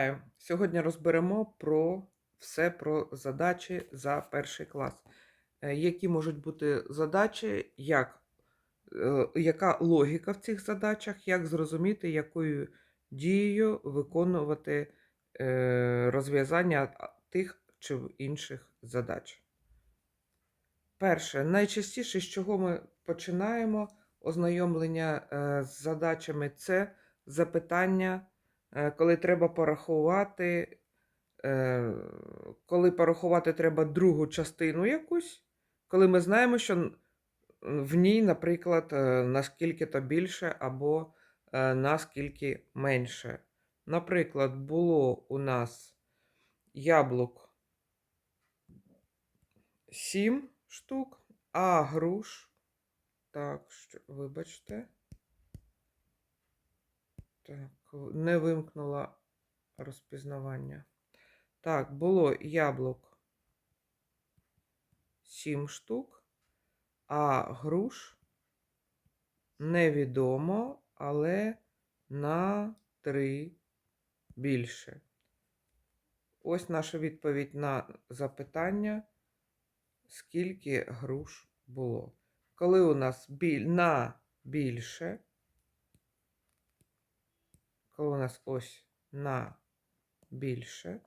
Вітаю! Сьогодні розберемо про все про задачі за перший клас. Е, Які можуть бути задачі, як, е, яка логіка в цих задачах, як зрозуміти, якою дією виконувати е, розв'язання тих чи інших задач. Перше, найчастіше, з чого ми починаємо ознайомлення з задачами, це запитання, коли треба порахувати, е, коли порахувати треба другу частину якусь, коли ми знаємо, що в ній, наприклад, е, наскільки то більше або е, наскільки менше. Наприклад, було у нас яблук 7 штук, а груш. Так, що, вибачте. Так, не вимкнула розпізнавання. Так, було яблук 7 штук, а груш невідомо, але на 3 більше. Ось наша відповідь на запитання, скільки груш було. Коли у нас біль... на більше, коли у нас ось на більше,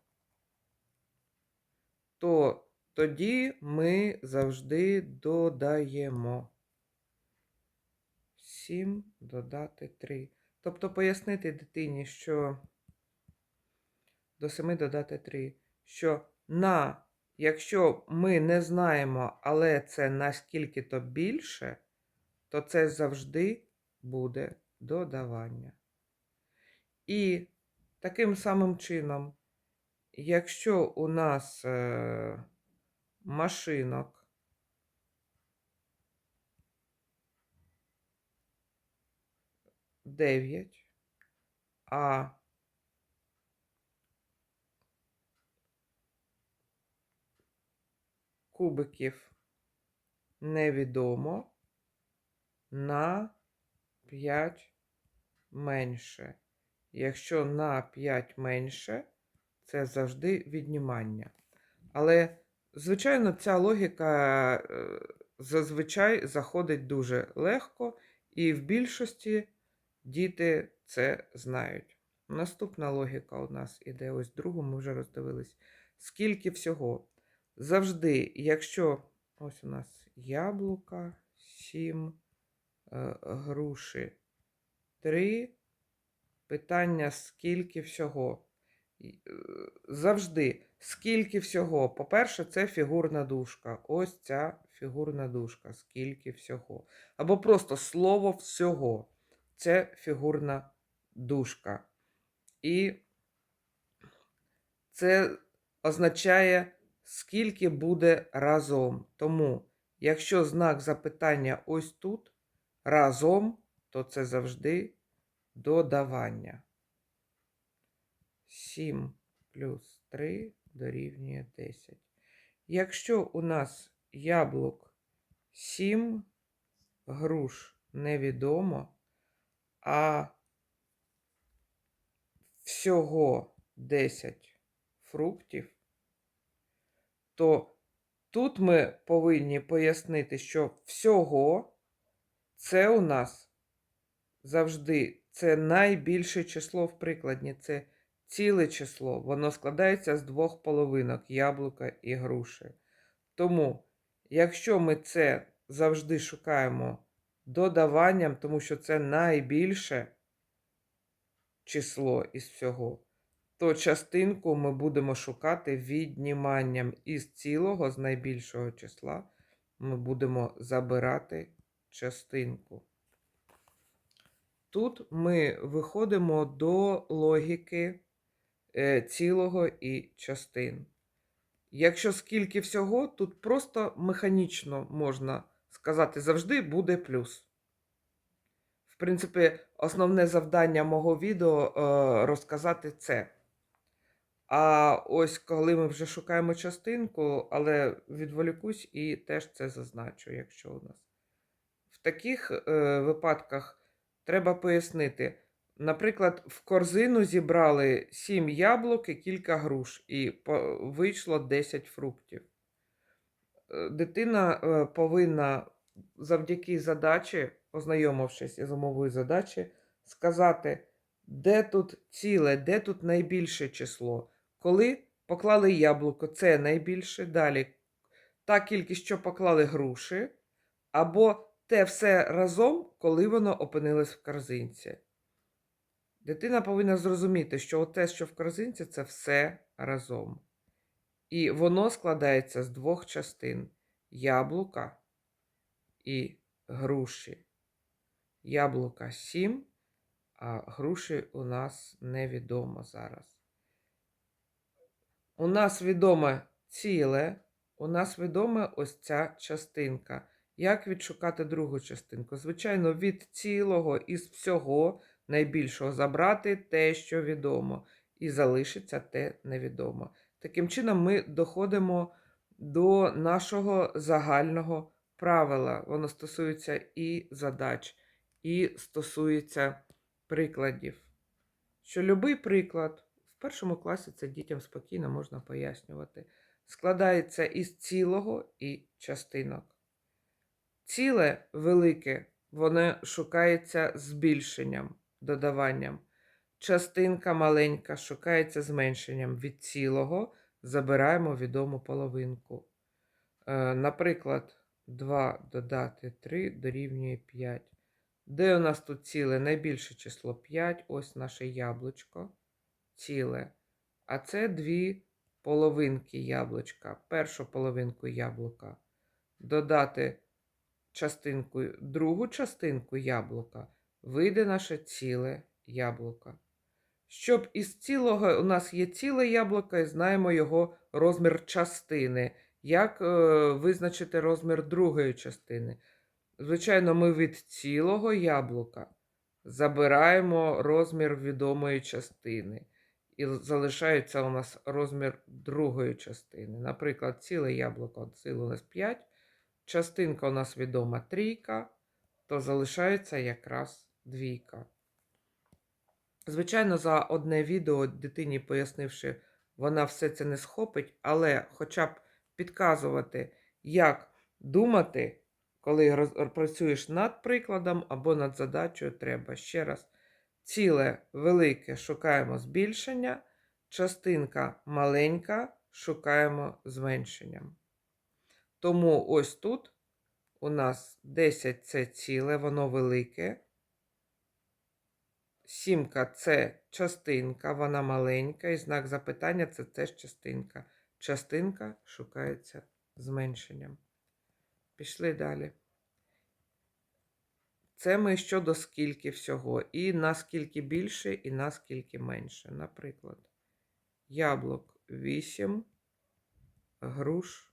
то тоді ми завжди додаємо 7 додати 3. Тобто пояснити дитині, що до 7 додати 3, що на, якщо ми не знаємо, але це наскільки то більше, то це завжди буде додавання. І таким самим чином, якщо у нас е, машинок дев'ять, а кубиків невідомо на 5 менше. Якщо на 5 менше, це завжди віднімання. Але, звичайно, ця логіка е, зазвичай заходить дуже легко, і в більшості діти це знають. Наступна логіка у нас іде ось другу, ми вже роздивились. Скільки всього? Завжди, якщо ось у нас яблука 7, е, груші 3, питання скільки всього. Е, Завжди, скільки всього. По-перше, це фігурна дужка. Ось ця фігурна дужка. Скільки всього. Або просто слово всього. Це фігурна дужка. І це означає, скільки буде разом. Тому, якщо знак запитання ось тут, разом, то це завжди додавання. 7 плюс 3 дорівнює 10. Якщо у нас яблук 7, груш невідомо, а всього 10 фруктів, то тут ми повинні пояснити, що всього це у нас завжди це найбільше число в прикладні. Це ціле число. Воно складається з двох половинок яблука і груші. Тому, якщо ми це завжди шукаємо додаванням, тому що це найбільше число із всього, то частинку ми будемо шукати відніманням із цілого, з найбільшого числа, ми будемо забирати частинку. Тут ми виходимо до логіки е, цілого і частин. Якщо скільки всього, тут просто механічно можна сказати, завжди буде плюс. В принципі, основне завдання мого відео е, розказати це. А ось коли ми вже шукаємо частинку, але відволікусь і теж це зазначу, якщо у нас. В таких е, випадках треба пояснити, Наприклад, в корзину зібрали 7 яблук і кілька груш, і вийшло 10 фруктів. Е, Дитина е, повинна завдяки задачі, ознайомившись із умовою задачі, сказати, де тут ціле, де тут найбільше число. Коли поклали яблуко, це найбільше. Далі та кількість, що поклали груші, або те все разом, коли воно опинилось в корзинці. Дитина повинна зрозуміти, що те, що в корзинці, це все разом. І воно складається з двох частин: яблука і груші. Яблука 7, а груші у нас невідомо зараз. У нас відоме ціле, у нас відома ось ця частинка. Як відшукати другу частинку? Звичайно, від цілого із всього найбільшого забрати те, що відомо, і залишиться те невідомо. Таким чином, ми доходимо до нашого загального правила. Воно стосується і задач, і стосується прикладів. Що любий приклад в першому класі це дітям спокійно можна пояснювати. Складається із цілого і частинок. Ціле велике, воно шукається збільшенням, додаванням. Частинка маленька шукається зменшенням. Від цілого забираємо відому половинку. Е, Наприклад, 2 додати 3 дорівнює 5. Де у нас тут ціле? Найбільше число 5. Ось наше яблучко. Ціле. А це дві половинки яблучка. Першу половинку яблука. Додати частинку, другу частинку яблука. Вийде наше ціле яблуко. Щоб із цілого у нас є ціле яблуко і знаємо його розмір частини. Як е, визначити розмір другої частини? Звичайно, ми від цілого яблука забираємо розмір відомої частини. І залишається у нас розмір другої частини. Наприклад, ціле яблуко ціле у нас 5, частинка у нас відома трійка, то залишається якраз двійка. Звичайно, за одне відео дитині пояснивши, вона все це не схопить, але хоча б підказувати, як думати, коли працюєш над прикладом або над задачею, треба ще раз. Ціле велике шукаємо збільшення, частинка маленька шукаємо зменшенням. Тому ось тут у нас 10 це ціле, воно велике. Сімка це частинка, вона маленька, і знак запитання це теж частинка. Частинка шукається зменшенням. Пішли далі. Це ми щодо скільки всього. І наскільки більше, і наскільки менше. Наприклад, яблук 8, груш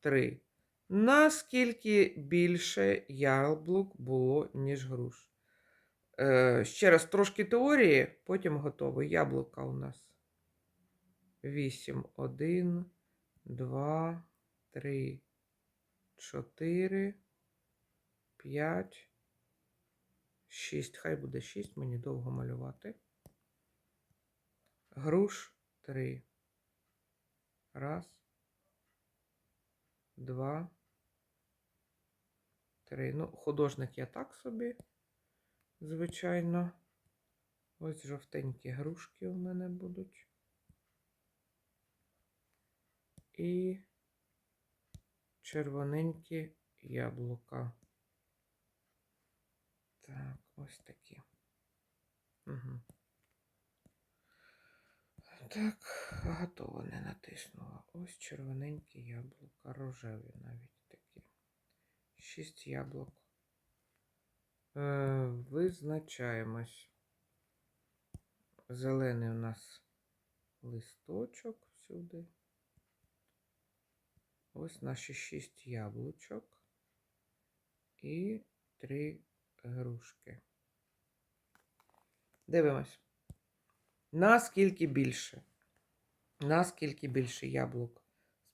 3. Наскільки більше яблук було, ніж груш. Е, ще раз трошки теорії, потім готово. Яблука у нас 8, 1, 2, 3, 4, 5, 6. Хай буде 6, мені довго малювати. Груш 3. Раз. Два. Три. Ну, художник я так собі звичайно. Ось жовтенькі грушки у мене будуть. І червоненькі яблука. Так, ось такі. Угу. Так, готово, не натиснула. Ось червоненькі яблука, рожеві навіть такі. Шість яблук. Е, Визначаємось. Зелений у нас листочок всюди. Ось наші шість яблучок і три грушки. Дивимось. Наскільки більше? Наскільки більше яблук?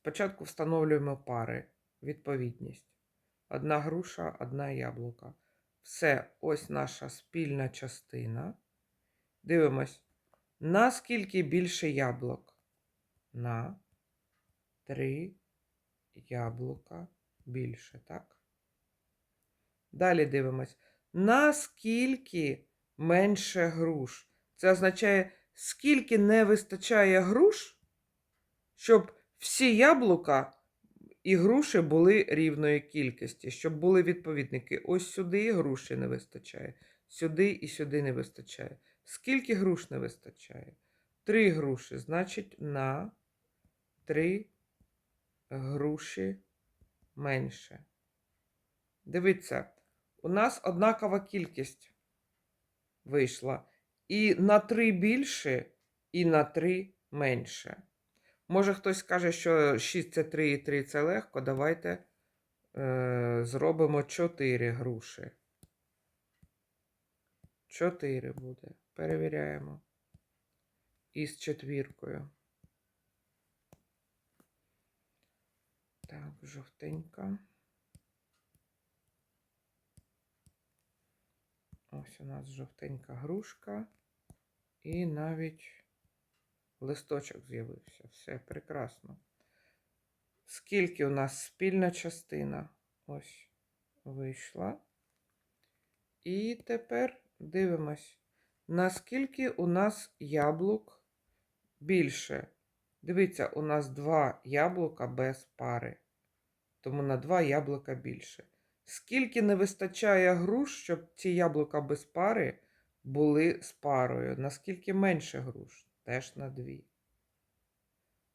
Спочатку встановлюємо пари, відповідність. Одна груша, одна яблука. Все, ось наша спільна частина. Дивимось. Наскільки більше яблук? На 3 яблука більше, так? Далі дивимось. Наскільки менше груш? Це означає, скільки не вистачає груш, щоб всі яблука і груші були рівної кількості, щоб були відповідники. Ось сюди і груші не вистачає, сюди і сюди не вистачає. Скільки груш не вистачає? Три груші, значить, на три груші менше. Дивіться, у нас однакова кількість вийшла. І на 3 більше, і на 3 менше. Може, хтось скаже, що 6 це 3 і 3 це легко. Давайте е, зробимо 4 груші. 4 буде. Перевіряємо. Із четвіркою. Так, жовтенька. Ось у нас жовтенька грушка. І навіть листочок з'явився. Все прекрасно. Скільки у нас спільна частина? Ось вийшла. І тепер дивимось, наскільки у нас яблук більше. Дивіться, у нас два яблука без пари. Тому на два яблука більше. Скільки не вистачає груш, щоб ці яблука без пари були з парою? Наскільки менше груш? Теж на дві.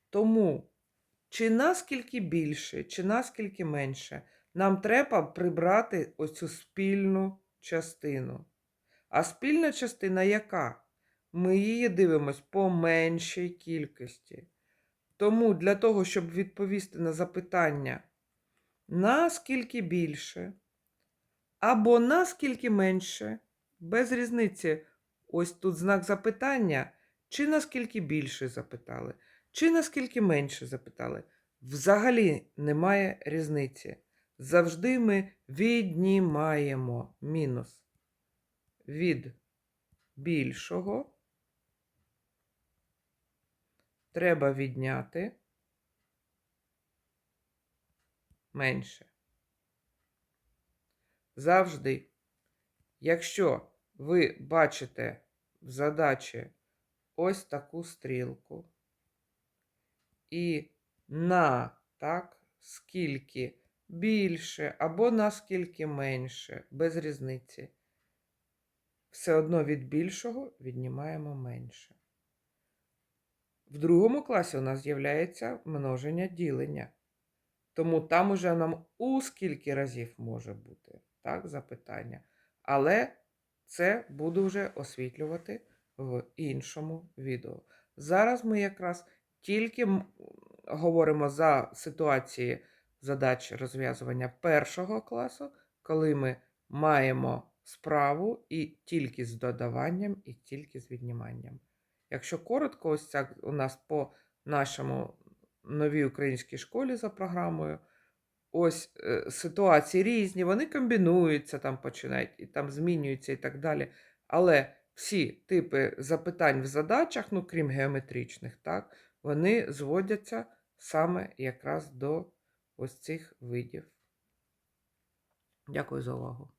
Тому, чи наскільки більше, чи наскільки менше, нам треба прибрати оцю спільну частину. А спільна частина яка? Ми її дивимось по меншій кількості. Тому для того, щоб відповісти на запитання, наскільки більше, або наскільки менше, без різниці, ось тут знак запитання, чи наскільки більше запитали, чи наскільки менше запитали. Взагалі немає різниці. Завжди ми віднімаємо мінус від більшого. Треба відняти менше. Завжди, якщо ви бачите в задачі ось таку стрілку, і на так, скільки більше або наскільки менше, без різниці, все одно від більшого віднімаємо менше. В другому класі у нас з'являється множення ділення. Тому там уже нам у скільки разів може бути так, запитання. Але це буду вже освітлювати в іншому відео. Зараз ми якраз тільки говоримо за ситуації задач розв'язування першого класу, коли ми маємо справу і тільки з додаванням, і тільки з відніманням. Якщо коротко, ось ця у нас по нашому новій українській школі за програмою. Ось е, ситуації різні, вони комбінуються, там починають і там змінюються і так далі. Але всі типи запитань в задачах, ну крім геометричних, так, вони зводяться саме якраз до ось цих видів. Дякую за увагу.